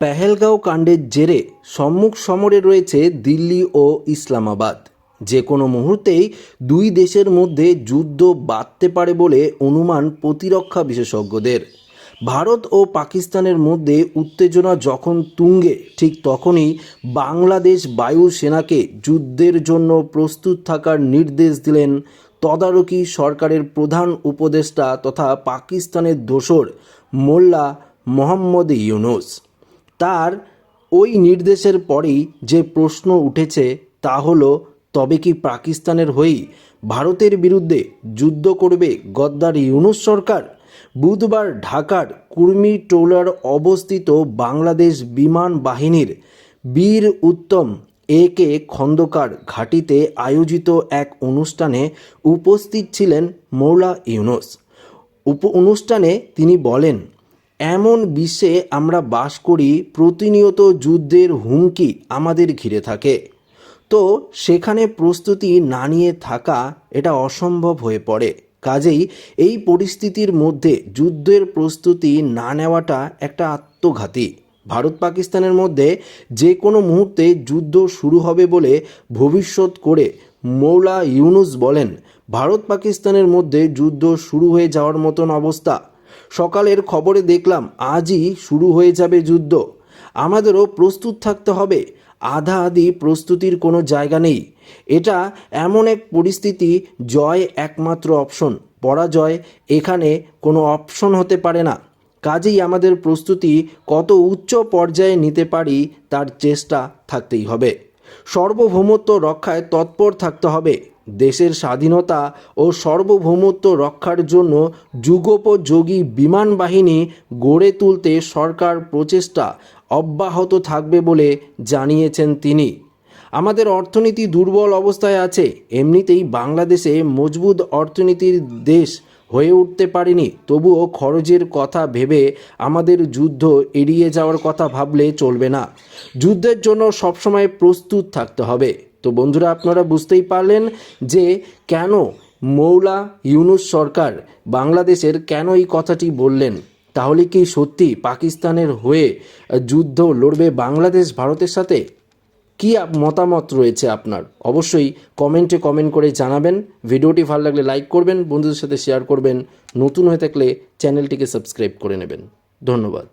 পেহেলগাঁও কাণ্ডের জেরে সম্মুখ সমরে রয়েছে দিল্লি ও ইসলামাবাদ। যে কোনো মুহূর্তেই দুই দেশের মধ্যে যুদ্ধ বাঁধতে পারে বলে অনুমান প্রতিরক্ষা বিশেষজ্ঞদের। ভারত ও পাকিস্তানের মধ্যে উত্তেজনা যখন তুঙ্গে, ঠিক তখনই বাংলাদেশ বায়ু সেনাকে যুদ্ধের জন্য প্রস্তুত থাকার নির্দেশ দিলেন তদারকি সরকারের প্রধান উপদেষ্টা তথা পাকিস্তানের দোসর মোল্লা মোহাম্মদ ইউনুস। তার ওই নির্দেশের পরেই যে প্রশ্ন উঠেছে তা হলো, তবে কি পাকিস্তানের হয়েই ভারতের বিরুদ্ধে যুদ্ধ করবে গদ্দার ইউনুস সরকার? বুধবার ঢাকার কুর্মি টোলার অবস্থিত বাংলাদেশ বিমান বাহিনীর বীর উত্তম এ কে খন্দকার ঘাটিতে আয়োজিত এক অনুষ্ঠানে উপস্থিত ছিলেন মৌলা ইউনুস। উপ অনুষ্ঠানে তিনি বলেন এমন বিশ্বে আমরা বাস করি প্রতিনিয়ত যুদ্ধের হুমকি আমাদের ঘিরে থাকে। তো সেখানে প্রস্তুতি না নিয়ে থাকা এটা অসম্ভব হয়ে পড়ে। কাজেই এই পরিস্থিতির মধ্যে যুদ্ধের প্রস্তুতি না নেওয়াটা একটা আত্মঘাতী। ভারত পাকিস্তানের মধ্যে যে কোনো মুহূর্তে যুদ্ধ শুরু হবে বলে ভবিষ্যৎ করে মৌলা ইউনুস বলেন, ভারত পাকিস্তানের মধ্যে যুদ্ধ শুরু হয়ে যাওয়ার মতন অবস্থা। সকালের খবরে দেখলাম আজই শুরু হয়ে যাবে যুদ্ধ। আমাদেরও প্রস্তুত থাকতে হবে। আধা আধি প্রস্তুতির কোনো জায়গা নেই। এটা এমন এক পরিস্থিতি, জয় একমাত্র অপশন। পরাজয় এখানে কোনো অপশন হতে পারে না। কাজেই আমাদের প্রস্তুতি কত উচ্চ পর্যায়ে নিতে পারি তার চেষ্টা থাকতেই হবে। সার্বভৌমত্ব রক্ষায় তৎপর থাকতে হবে। দেশের স্বাধীনতা ও সার্বভৌমত্ব রক্ষার জন্য যুগোপযোগী বিমান বাহিনী গড়ে তুলতে সরকার প্রচেষ্টা অব্যাহত থাকবে বলে জানিয়েছেন তিনি। আমাদের অর্থনীতি দুর্বল অবস্থায় আছে, এমনিতেই বাংলাদেশে মজবুত অর্থনীতির দেশ হয়ে উঠতে পারেনি, তবুও খরচের কথা ভেবে আমাদের যুদ্ধ এড়িয়ে যাওয়ার কথা ভাবলে চলবে না। যুদ্ধের জন্য সবসময় প্রস্তুত থাকতে হবে। তো বন্ধুরা, আপনারা বুঝতেই পারলেন যে কেন মৌলা ইউনুস সরকার বাংলাদেশের কেন এই কথাটি বললেন? তাহলে কি সত্যি পাকিস্তানের হয়ে যুদ্ধ লড়বে বাংলাদেশ ভারতের সাথে? কি মতামত রয়েছে আপনার? অবশ্যই কমেন্টে কমেন্ট করে জানাবেন। ভিডিওটি ভালো লাগলে লাইক করবেন, বন্ধুদের সাথে শেয়ার করবেন। নতুন হয়ে থাকলে চ্যানেলটিকে সাবস্ক্রাইব করে নেবেন। ধন্যবাদ।